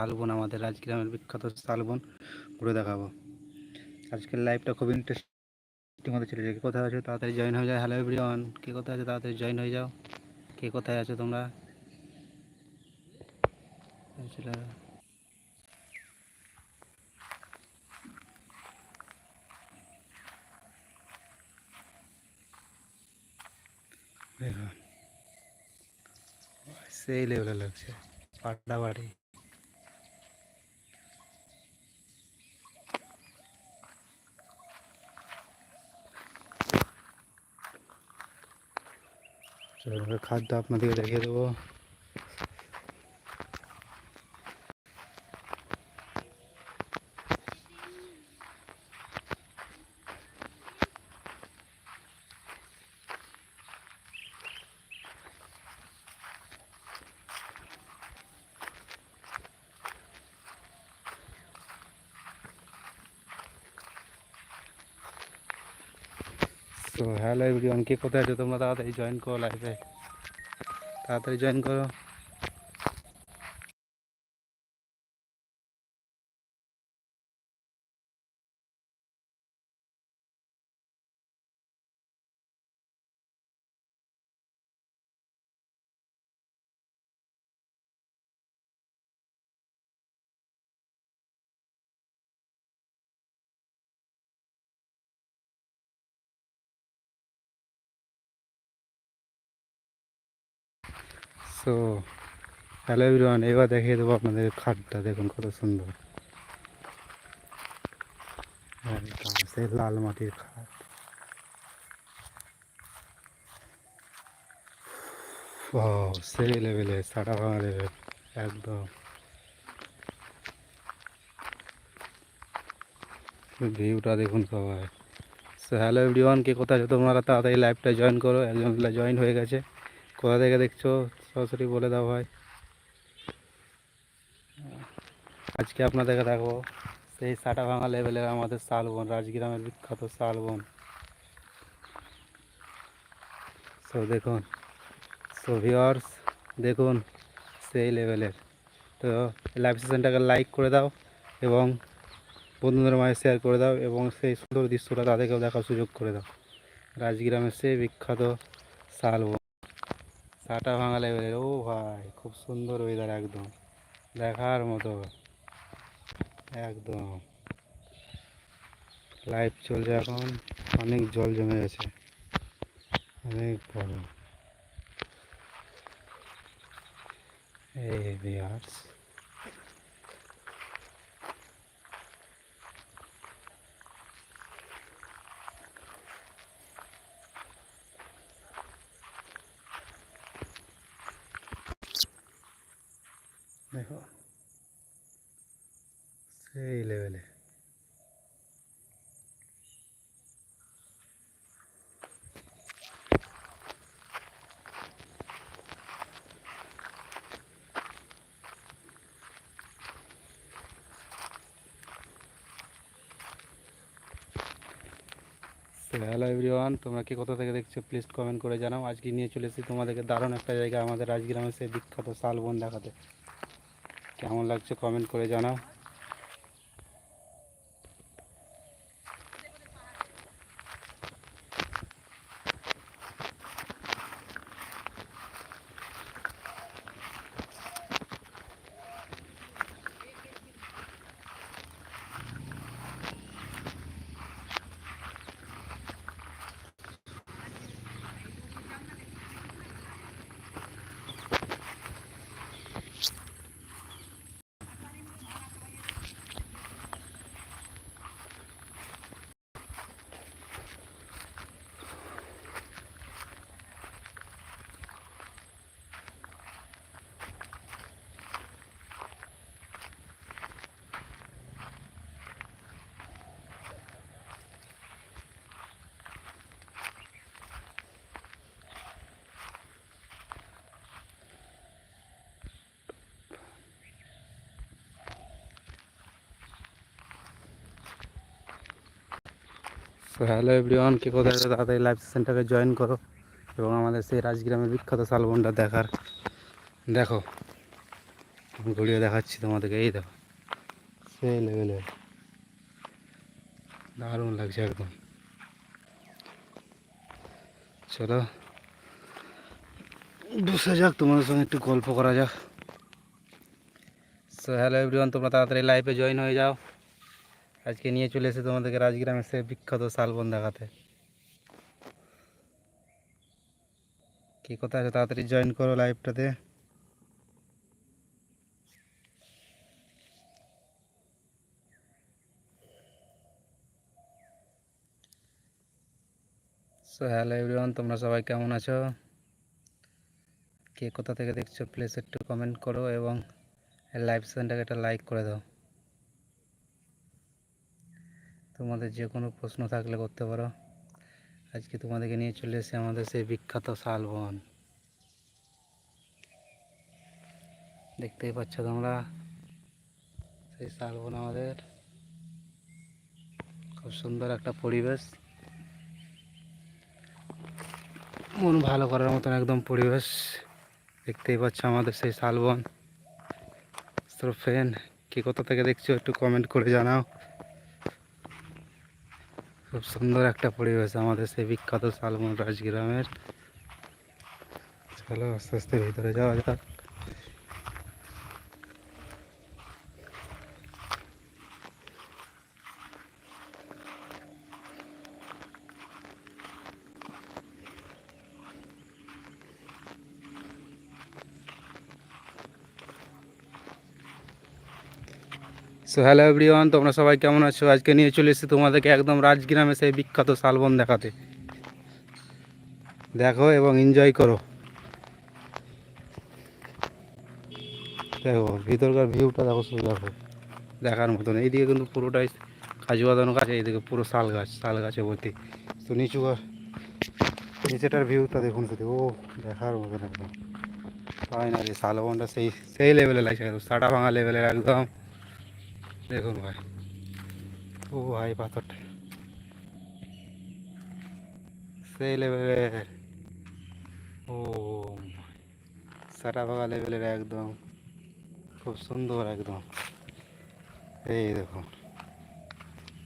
শালবন, আমাদের রাজগ্রামের বিখ্যাত শালবন, ঘুরে দেখাবো। আজকের লাইভটা খুব ইন্টারেস্টিং হতে চলেছে। কে কোথায় আছো? তাড়াতাড়ি জয়েন হয়ে যায় হ্যালো এভরিওয়ান কে কোথায় আছো? তাড়াতাড়ি জয়েন হয়ে যাও। কে কোথায় আছো তোমরা? সেই লেভেলে লাগছে। পাড্ডা বাড়ি চলো এবার খাদ্য আপনাদেরকে দেখিয়ে দেবো তো হ্যালো এভরিওয়ান কে কোথায় আছো? তোমরা তাড়াতাড়ি জয়েন করো লাইভে তাড়াতাড়ি জয়েন করো। সো হ্যালো এভরিওয়ান এবার দেখিয়ে দেবো আপনাদের খাটটা, দেখুন কত সুন্দর। লাল মাটির খাট। সেই লেভেলে সাটা ভাঙা লেভেল একদম। ভিউটা দেখুন সবাই। সো হ্যালো এভরিওয়ান কে কোথায় তোমরা? তাড়াতাড়ি লাইভটা জয়েন করো, একজন জয়েন হয়ে গেছে। কোথা থেকে দেখছ? সরাসরি বলে দাও ভাই। আজকে আপনাদেরকে দেখো সেই সাটা ভাঙা লেভেলের আমাদের শালবন রাজগ্রামের বিখ্যাত শালবন সো দেখুন সো ভিওর্স দেখুন সেই লেভেলের। তো লাইভ সেশনটাকে লাইক করে দাও এবং বন্ধুদের মাঝে শেয়ার করে দাও এবং সেই সুন্দর দৃশ্যটা তাদেরকেও দেখার সুযোগ করে দাও। রাজগ্রামের সেই বিখ্যাত শালবন সাটা ভাঙালে ও ভাই, খুব সুন্দর ওয়েদার একদম। দেখার মতো। একদম। লাইভ চলছে এখন, অনেক জল জমে গেছে। অনেক বড় এই বিয়ার্স দেখো সেই লেভেলে হ্যালো এভরিওয়ান তোমরা কি কোথা থেকে দেখছ প্লিজ কমেন্ট করে জানাও। আজকে নিয়ে চলে এসেছি তোমাদেরকে দারুণ একটা জায়গা, আমাদের রাজগ্রামের সেই বিখ্যাত শালবন দেখাতে। কেমন লাগছে কমেন্ট করে জানাও। তো হ্যালো এভরিওয়ান কে কোথায় তাড়াতাড়ি লাইফ সেশনটাকে জয়েন করো এবং আমাদের সেই রাজগ্রামের বিখ্যাত শালবনটা দেখার। দেখো ঘুরিয়ে দেখাচ্ছি তোমাদেরকে এই দেখো। সেই লেভেলের দারুণ লাগছে একদম। চলো। বসে যাক তোমাদের সঙ্গে একটু গল্প করা যাক। সো হ্যালো এভরিওয়ান তোমরা তাড়াতাড়ি লাইফে জয়েন হয়ে যাও। আজকে নিয়ে চলে এসে তোমাদেরকে রাজগ্রামের সে বিখ্যাত শালবন দেখাতে। কি কথা আছে তাড়াতাড়ি জয়েন করো লাইভটাতে সো হ্যালো এভরিওয়ান তোমরা সবাই কেমন আছো? কে কোথা থেকে দেখছ প্লিজ একটু কমেন্ট করো এবং লাইভ সেশনটাকে একটা লাইক করে দাও। তোমাদের যে কোনো প্রশ্ন থাকলে করতে পারো। আজকে তোমাদেরকে নিয়ে চলে এসেছি আমাদের সেই বিখ্যাত শালবন। দেখতেই পাচ্ছ তোমরা? সেই শালবন আমাদের। খুব সুন্দর একটা পরিবেশ। মন ভালো করার মতন একদম পরিবেশ। দেখতেই পাচ্ছ আমাদের সেই শালবন। ফ্রেন্ড কে কোথা থেকে দেখছ একটু কমেন্ট করে জানাও। খুব সুন্দর একটা পরিবেশ। আমাদের সেই বিখ্যাত শালবন রাজগ্রামের। চলো আস্তে আস্তে ভিতরে যাওয়া যাক। সো হ্যালো এভরিওয়ান, তোমরা সবাই কেমন আছো? আজকে নিয়ে চলে এসেছি তোমাদেরকে একদম রাজগ্রামে সেই বিখ্যাত শালবন দেখাতে। দেখো এবং এনজয় করো। দেখো, ভিতরকার ভিউটা দেখো শুধু দেখো। দেখার মতন এইদিকে কিন্তু পুরোটাই কাজু বাঁধানো গাছ, এইদিকে পুরো শাল গাছ, শাল গাছে ভর্তি। তো নিচু নিচেটার ভিউটা দেখুন শুধু। ও, দেখার মতন একদম তাই না রে, শালবনটা সেই সেই লেভেলে লাগছে। একদম সাটা ভাঙা লেভেলের একদম। দেখুন ভাই। ও ভাই, পাথরটা। সেই লেভেলের ও সাটা ভাঙা লেভেলের একদম। খুব সুন্দর একদম। এই দেখুন।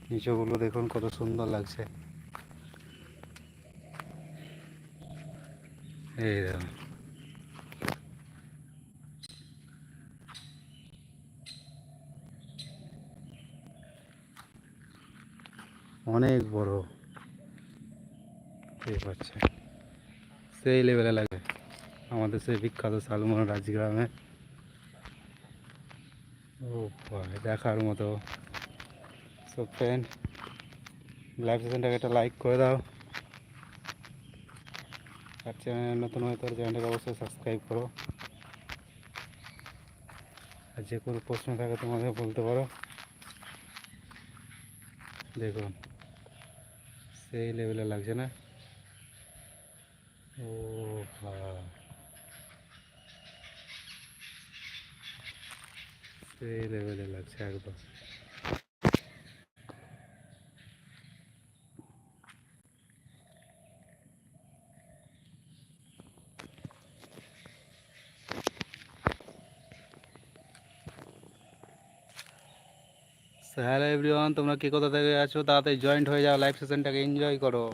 নিচগুলো দেখুন কত সুন্দর লাগছে। এই দেখুন। অনেক বড়। আছে সেই লেভেলে লাগে। আমাদের সেই বিখ্যাত শালমন রাজগ্রামে ও ভাই, দেখার মতো। সব ফ্রেন্ড লাইভ সেশনটাকে একটা লাইক করে দাও। আর চ্যানেল নতুন হয়ে তোর চ্যানেলটাকে অবশ্যই সাবস্ক্রাইব করো। আর যে কোনো প্রশ্ন থাকে তোমাদের বলতে পারো। দেখুন। সেই লেভেলে লাগছে না? ও সেই লেভেলে লাগছে একদম। হ্যালো এভরিওয়ান তোমরা কে কোথা থেকে আছো? তাড়াতাড়ি জয়েন্ট হয়ে যাও লাইভ সেশনটাকে এনজয় করো।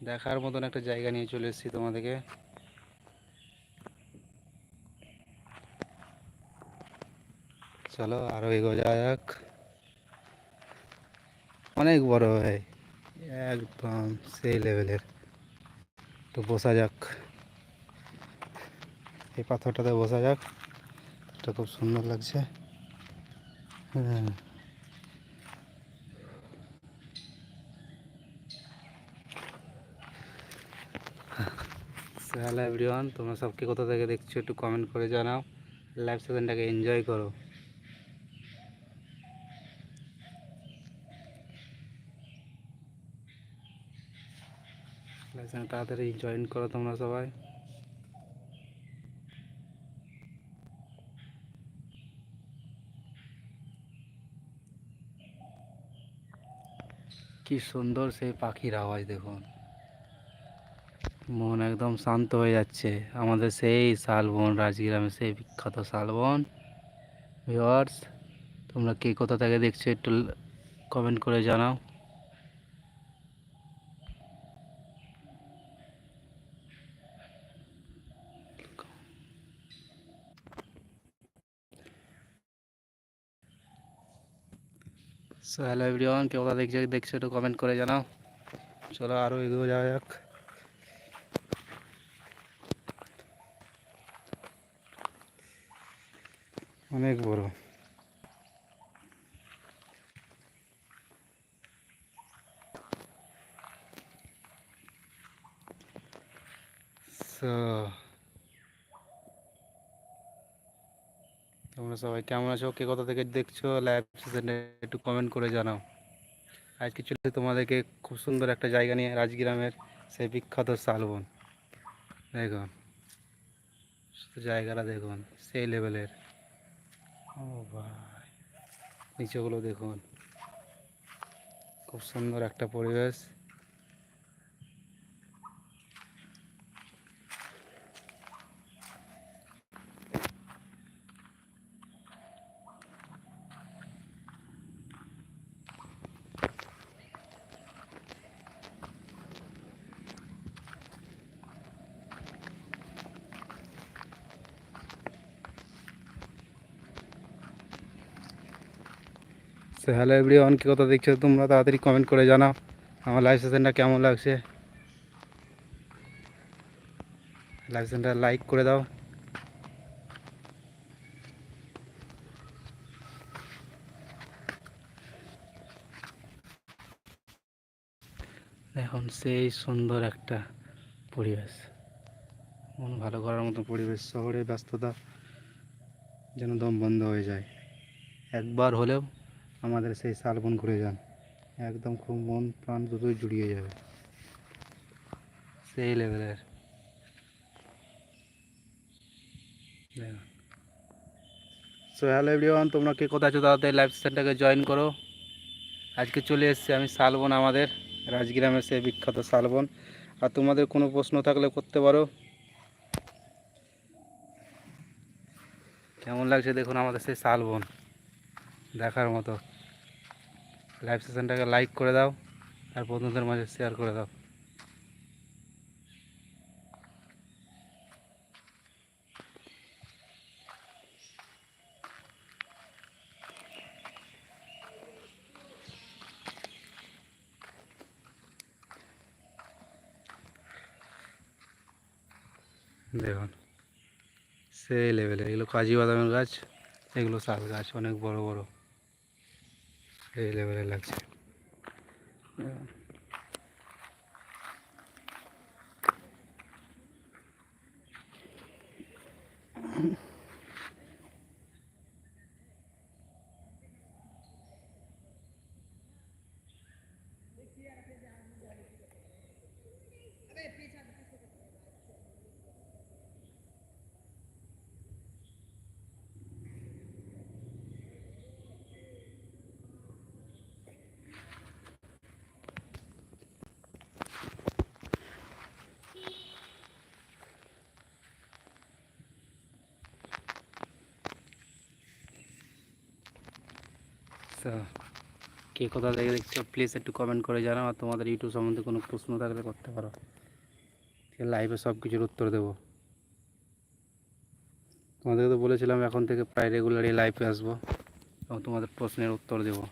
দেখার মতন একটা জায়গা নিয়ে চলে এসেছি তোমাদেরকে। চলো আরও এগো যাওয়া যাক। অনেক বড় ভাই। একদম সেই লেভেলের তো বসা যাক। এই পাথরটাতে বসা যাক। এটা খুব সুন্দর লাগছে। হ্যাঁ। হ্যালো এভরিওয়ান তোমরা সবকে কোথা থেকে দেখছ একটু কমেন্ট করে জানাও। লাইভ সেশনটাকে এনজয় করো। লাইভ সেশন তাড়াতাড়ি জয়েন করো তোমরা সবাই। কি সুন্দর সেই পাখির আওয়াজ, দেখুন। মন একদম শান্ত হয়ে যাচ্ছে। আমাদের সেই শালবন, রাজগ্রামের সেই বিখ্যাত শালবন। ভিওয়ার্স তোমরা কে কোথা থেকে দেখছ একটু কমেন্ট করে জানাও। সো হ্যালো এভরিওয়ান কে কোথা দেখছ? দেখছ একটু কমেন্ট করে জানাও। চলো আরও এগিয়ে যাওয়া যাক। অনেক বড়। তোমরা সবাই। কেমন আছো? কে কোথা থেকে দেখছ? লাইভ সেশনে একটু কমেন্ট করে জানাও। আজকে চলে তোমাদেরকে খুব সুন্দর একটা জায়গা নিয়ে রাজগ্রামের সেই বিখ্যাত শালবন। দেখুন জায়গাটা দেখুন সেই লেভেলের ও ভাই। নিচেগুলো দেখুন। খুব সুন্দর একটা পরিবেশ। সো হ্যালো এভরিওয়ান কি কথা দেখছ তোমরা? তাড়াতাড়ি কমেন্ট করে জানাও। আমার লাইভ সেশনটা কেমন লাগছে? লাইভ সেশনটা লাইক করে দাও। এখন সেই সুন্দর একটা পরিবেশ। মন ভালো করার মতো পরিবেশ, শহরে ব্যস্ততা যেন দম বন্ধ হয়ে যায়। একবার হলেও আমাদের সেই শালবন ঘুরে যান। একদম খুব মন প্রাণ দুটোই জুড়িয়ে যাবে। সেই লেভেলের। সো হ্যালো এভরিওয়ান তোমরা কে কোথায় আছো তাড়াতাড়ি লাইফ সেশনটাকে জয়েন করো। আজকে চলে এসেছি আমি শালবন আমাদের, রাজগ্রামের সেই বিখ্যাত শালবন আর তোমাদের কোনো প্রশ্ন থাকলে করতে পারো। কেমন লাগছে দেখুন আমাদের সেই শালবন দেখার মতো। লাইভ সেশনটাকে লাইক করে দাও আর বন্ধুদের মাঝে শেয়ার করে দাও। দেখুন, সেই লেভেলে এগুলো কাজী বাদামের গাছ, এগুলো শাল গাছ, অনেক বড় বড়। এই লেভেলে লাগছে। তো কে কোথা থেকে দেখছ প্লিজ একটু কমেন্ট করে জানাও আর তোমাদের ইউটিউব সম্বন্ধে কোনো প্রশ্ন থাকলে করতে পারো। লাইভে সব কিছুর উত্তর দেবো। তোমাদেরকে তো বলেছিলাম এখন থেকে প্রায় রেগুলারই লাইভে আসব এবং তোমাদের প্রশ্নের উত্তর দেবো।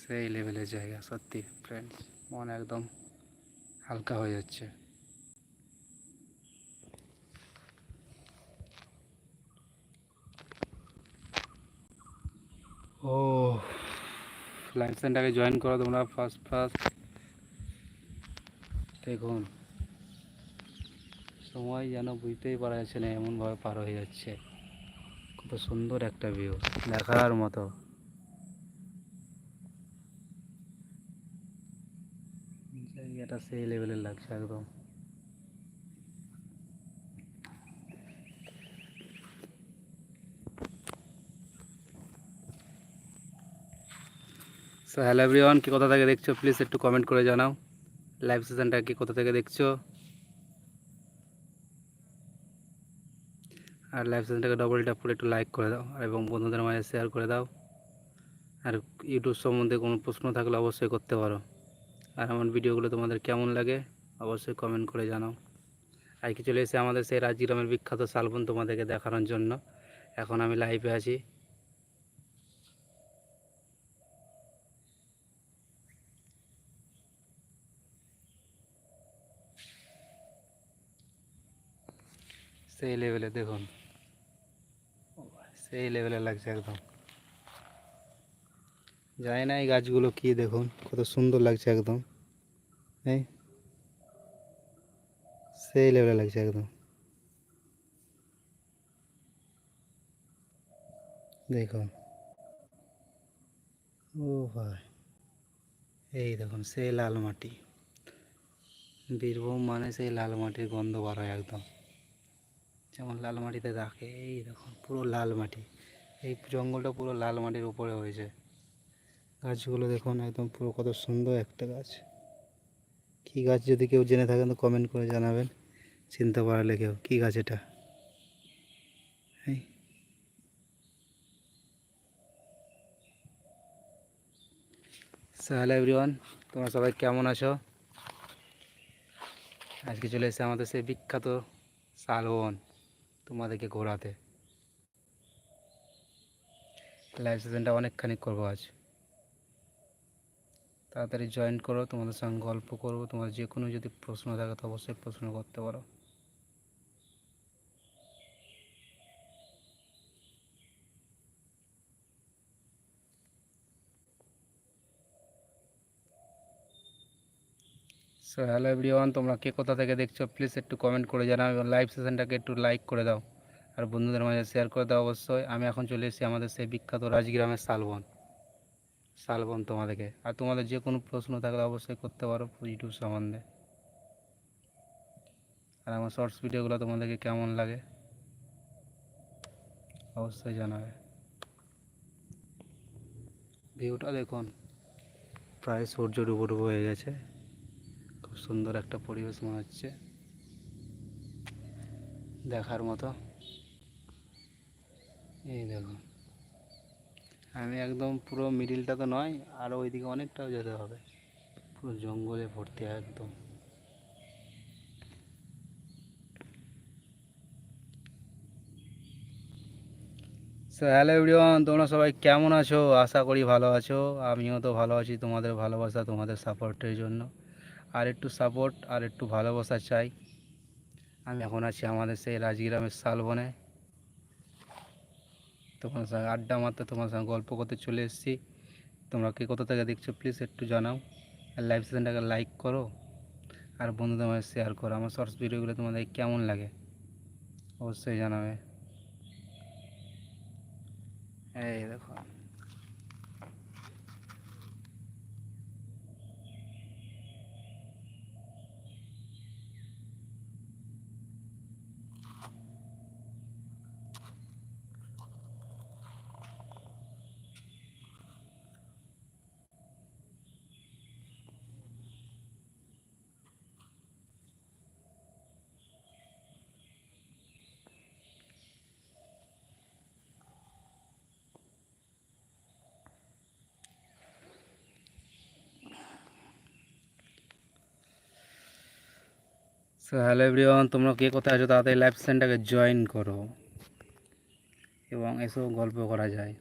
সেই লেভেলের জায়গা, সত্যি ফ্রেন্ডস মন একদম হালকা হয়ে যাচ্ছে। ও লাইভ সেন্টারকে জয়েন করো তোমরা ফার্স্ট ফার্স্ট দেখুন, সময় যেন বুঝতেই পারা যাচ্ছে না, এমনভাবে পার হয়ে যাচ্ছে। কত সুন্দর একটা ভিউ দেখার মতো। জায়গাটা সেই লেভেলের লাগছে একদম। সো হ্যালো এভরিওয়ান কি কোথা থেকে দেখছ? প্লিজ একটু কমেন্ট করে জানাও। লাইভ সেশনটা কি কোথা থেকে দেখছ? আর লাইভ সেশনটাকে ডবল ট্যাপ করে একটু লাইক করে দাও এবং বন্ধুদের মাঝে শেয়ার করে দাও। আর ইউটিউব সম্বন্ধে কোনো প্রশ্ন থাকলে অবশ্যই করতে পারো। আর আমার ভিডিওগুলো তোমাদের কেমন লাগে অবশ্যই কমেন্ট করে জানাও। আজকে চলে এসে আমাদের সেই রাজগ্রামের বিখ্যাত শালবন তোমাদেরকে দেখানোর জন্য। এখন আমি লাইভে আছি। সেই লেভেলে দেখুন। সেই লেভেলে লাগছে একদম। জানি না এই গাছগুলো কি দেখুন, কত সুন্দর লাগছে একদম। এই, সেই লেভেলে লাগছে একদম। দেখুন। ও ভাই, এই দেখুন, সেই লাল মাটি। বীরভূম মানে সেই লাল মাটির গন্ধ বার হয় একদম। যেমন লাল মাটিতে থাকে, এই দেখুন, পুরো লাল মাটি। এই জঙ্গলটা পুরো লাল মাটির উপরে হয়েছে। গাছগুলো দেখুন, একদম পুরো কত সুন্দর একটা গাছ। কী গাছ যদি কেউ জেনে থাকেন তো কমেন্ট করে জানাবেন। চিনতে পারলে কেউ, কী গাছ এটা? হ্যালো এভরিওয়ান তোমরা সবাই কেমন আছো? আজকে চলে এসেছে আমাদের সেই বিখ্যাত শালবন, তোমাদেরকে ঘোরাতে। লাইভ সেশনটা অনেকখানি করব আজ। তাড়াতাড়ি জয়েন করো, তোমাদের সঙ্গে গল্প করব, তোমার যে কোনো যদি প্রশ্ন থাকে তো অবশ্যই প্রশ্ন করতে পারো। সো হ্যালো এভরিওয়ান তোমরা কে কোথা থেকে দেখছ প্লিজ একটু কমেন্ট করে জানাও এবং লাইভ সেশনটাকে একটু লাইক করে দাও। আর বন্ধুদের মাঝে শেয়ার করে দাও অবশ্যই। আমি এখন চলে এসেছি আমাদের সেই বিখ্যাত রাজগ্রামের শালবন। শালবন তোমাদেরকে। আর তোমাদের যে কোনো প্রশ্ন থাকলে অবশ্যই করতে পারো ইউটিউব সম্বন্ধে। আর আমার শর্টস ভিডিওগুলো তোমাদেরকে কেমন লাগে? অবশ্যই জানাবে। ভিউটা দেখুন। প্রায় সূর্য ডুবো ডুবো হয়ে গেছে। খুব সুন্দর একটা পরিবেশ মনে হচ্ছে। দেখার মতো। এই দেখুন। আমি একদম পুরো মিডিলটা তো নয়, আর ওইদিকে অনেকটাও যেতে হবে। পুরো জঙ্গলে ভর্তি, একদম। সো হ্যালো এভরিওয়ান তোমরা সবাই কেমন আছো? আশা করি ভালো আছো। আমিও তো ভালো আছি তোমাদের ভালোবাসা, তোমাদের সাপোর্টের জন্য। আর একটু সাপোর্ট আর একটু ভালোবাসা চাই। আমি এখন আছি আমাদের সেই রাজগ্রামের শালবনে। তোমার সঙ্গে আড্ডা মারতে, তোমার সঙ্গে গল্প করতে চলে এসেছি। তোমরা কে কোথা থেকে দেখছ প্লিজ একটু জানাও। আর লাইভ সেশনটাকে লাইক করো। আর বন্ধুদের মাঝে শেয়ার করো। আমার শর্টস ভিডিওগুলো তোমাদের কেমন লাগে, অবশ্যই জানাবে। এই দেখো। সো হ্যালো এভরিওয়ান তোমরা কে কোথায় আছো তাড়াতাড়ি লাইভ সেশনটাকে জয়েন করো। এবং এসব গল্প করা যায়।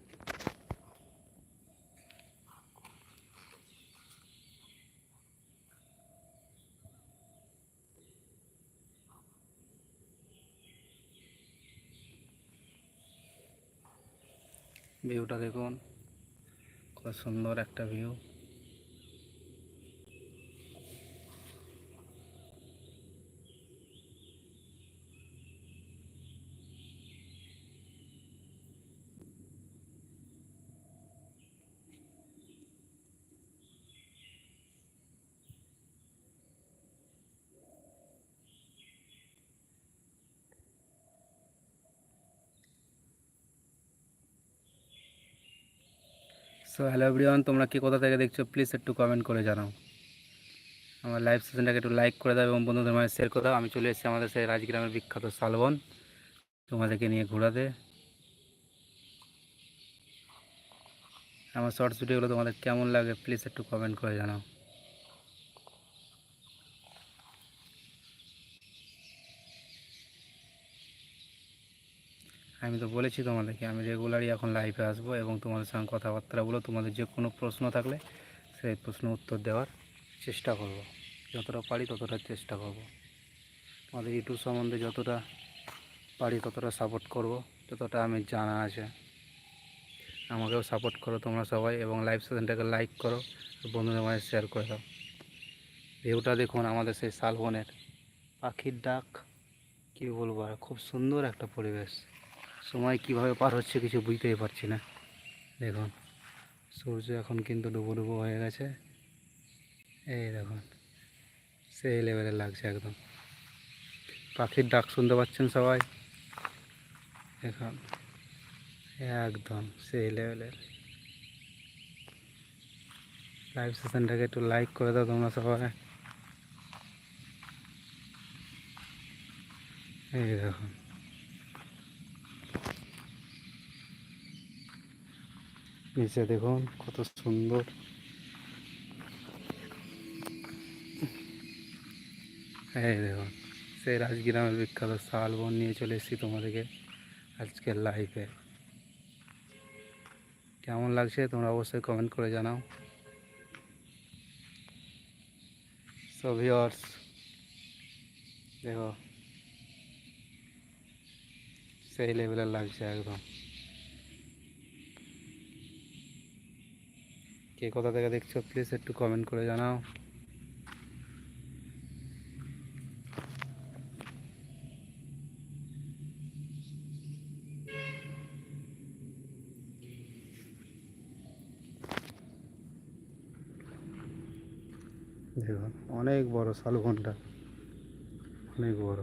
ভিউটা দেখুন কত সুন্দর একটা ভিউ সো হ্যালো এভরিওয়ান তোমরা কী কোথা থেকে দেখছ? প্লিজ একটু কমেন্ট করে জানাও। আমার লাইভ সেশনটাকে একটু লাইক করে দাও এবং বন্ধুদের মাঝে শেয়ার করে দাও। আমি চলে এসেছি আমাদের সেই রাজগ্রামের বিখ্যাত শালবন। তোমাদেরকে নিয়ে ঘোরাতে। আমার শর্টস ভিডিওগুলো তোমাদের কেমন লাগে প্লিজ একটু কমেন্ট করে জানাও। আমি তো বলেছি তোমাদেরকে, আমি রেগুলারই এখন লাইভে আসব এবং তোমাদের সঙ্গে কথাবার্তা বলো তোমাদের যে কোনো প্রশ্ন থাকলে সেই প্রশ্ন উত্তর দেওয়ার চেষ্টা করব। যতটা পারি ততটা চেষ্টা করব। তোমাদের ইউটিউব সম্বন্ধে যতটা পারি ততটা সাপোর্ট করব, যতটা আমি জানা আছে। আমাকেও সাপোর্ট করো তোমরা সবাই এবং লাইভ সেশনটাকে লাইক করো বন্ধুদের মাঝে শেয়ার করে দাও। ভিউটা দেখুন আমাদের সেই শালবনের পাখির ডাক, কী বলব আর, খুব সুন্দর একটা পরিবেশ। সময় কীভাবে পার হচ্ছে কিছু বুঝতেই পারছি না। দেখুন, সূর্য এখন কিন্তু ডুবো ডুবো হয়ে গেছে। এই দেখুন, সেই লেভেলের লাগছে একদম। পাখির ডাক শুনতে পাচ্ছেন সবাই? এখন একদম সেই লেভেলের লাইভ সেশনটাকে একটু লাইক করে দাও তোমরা সবাই। এই দেখুন নিচে দেখুন, কত সুন্দর। এই দেখুন, সেই রাজগ্রামের বিখ্যাত শালবন নিয়ে চলে এসেছি তোমাদেরকে আজকের লাইফে কেমন লাগছে তোমরা অবশ্যই কমেন্ট করে জানাও। সো দেখো, সেই লেভেলের লাগছে একদম। কে কোথা থেকে দেখছ প্লিজ একটু কমেন্ট করে জানাও। দেখুন, অনেক বড় শালবনটা অনেক বড়।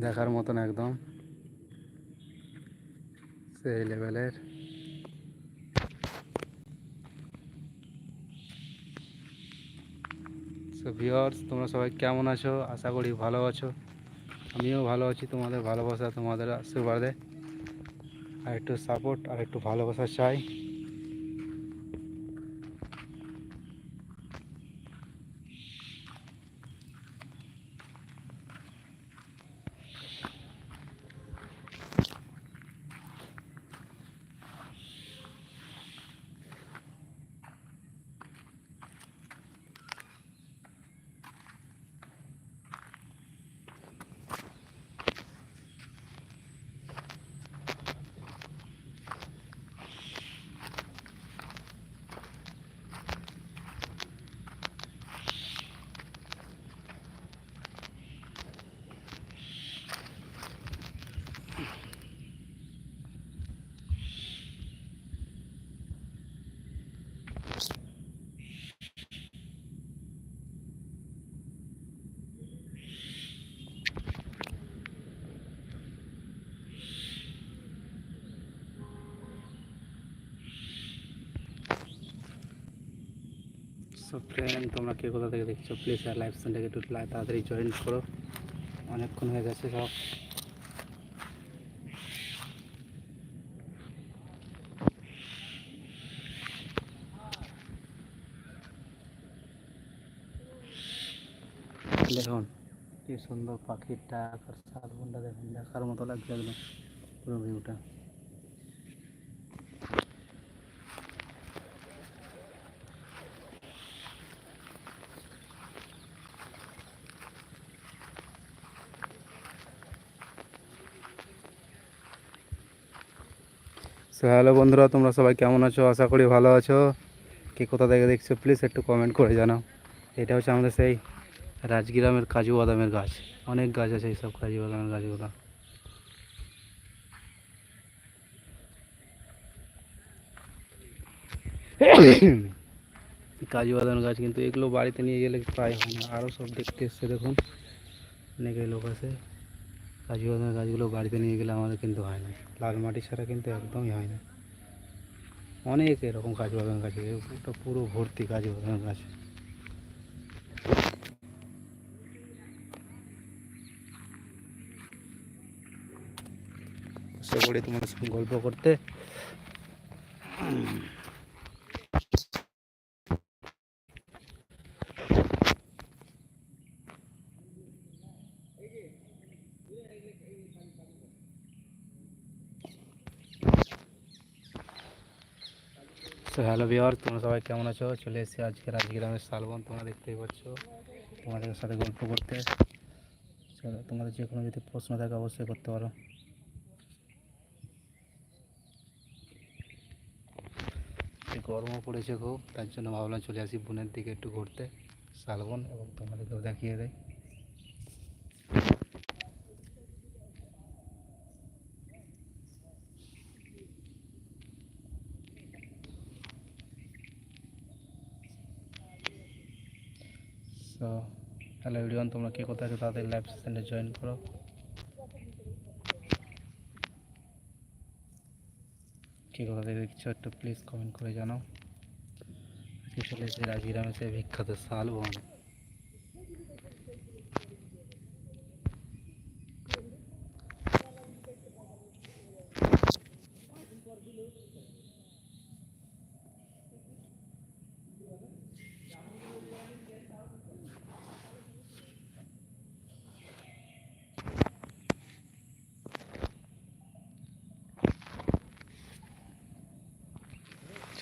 দেখার মতন একদম। সেই লেভেলের। সো ভিওর্স তোমরা সবাই কেমন আছো? আশা করি ভালো আছো। আমিও ভালো আছি। তোমাদের ভালোবাসা তোমাদের আশীর্বাদে। আর একটু সাপোর্ট আর একটু ভালোবাসা চাই। সো ফ্রেন্ড তোমরা কে কোথা থেকে দেখছ? প্লিজ আর লাইভ সেন্টারকে একটু তাড়াতাড়ি জয়েন করো। অনেকক্ষণ হয়ে গেছে সব। দেখুন, কি সুন্দর শালবনটা দেখুন, দেখার মতো লাগছে একদম পুরো ভিউটা সো হ্যালো বন্ধুরা, তোমরা সবাই কেমন আছো? আশা করি ভালো আছো। কে কোথা থেকে দেখছ প্লিজ একটু কমেন্ট করে জানাও। এটা হচ্ছে আমাদের সেই রাজগ্রামের কাজু বাদামের গাছ। অনেক গাছ আছে এইসব কাজু বাদামের গাছগুলো। কাজু বাদাম গাছ কিন্তু এগুলো বাড়িতে নিয়ে গেলে প্রায় হয় না। আরও সব দেখতে এসছে, দেখুন। অনেকে লোক আছে। কাজু বাদাম গাছগুলো বাড়িতে নিয়ে গেলে আমাদের কিন্তু হয় না। লাল মাটি ছাড়া কিন্তু একদমই হয় না অনেক এরকম কাজ বাগান গাছ। ওটা পুরো ভর্তি কাজ বাগান গাছ আশা করি তোমার সঙ্গে গল্প করতে হ্যালো বিহার তোমরা সবাই কেমন আছো? চলে এসেছি আজকে রাজগ্রামের শালবন, তোমরা দেখতেই পাচ্ছ। তোমাদের সাথে গল্প করতে। তোমাদের যে কোনো যদি প্রশ্ন থাকে অবশ্যই করতে পারো। গরমও পড়েছে খুব, তার জন্য ভাবলাম চলে আসি বোনের দিকে একটু ঘুরতে, শালবন, এবং তোমাদেরকেও দেখিয়ে দেয় হ্যালো এভরিওয়ান তোমরা কে কোথায় আছো তাদের লাইভ সেশনে জয়েন করো। কে কোথা থেকে দেখছ একটু প্লিজ কমেন্ট করে জানাও। আজকে চলে এসেছি রাজগ্রামে সে বিখ্যাত শালবন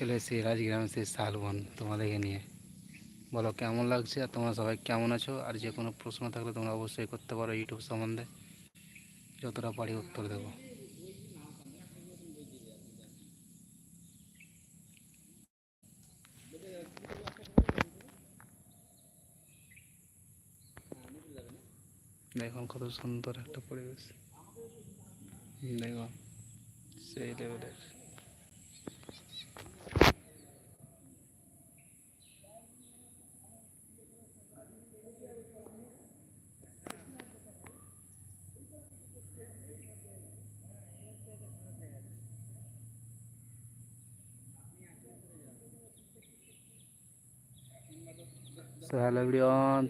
চলে এসেছি রাজগ্রামে সেই শালবন তোমাদেরকে নিয়ে। বলো, কেমন লাগছে আর তোমরা সবাই কেমন আছো? আর যে কোনো প্রশ্ন থাকলে তোমরা অবশ্যই করতে পারো ইউটিউব সম্বন্ধে। যতটা পারি উত্তর দেবো। দেখুন কত সুন্দর একটা পরিবেশ। দেখুন সেই লেভেলের। So hello everyone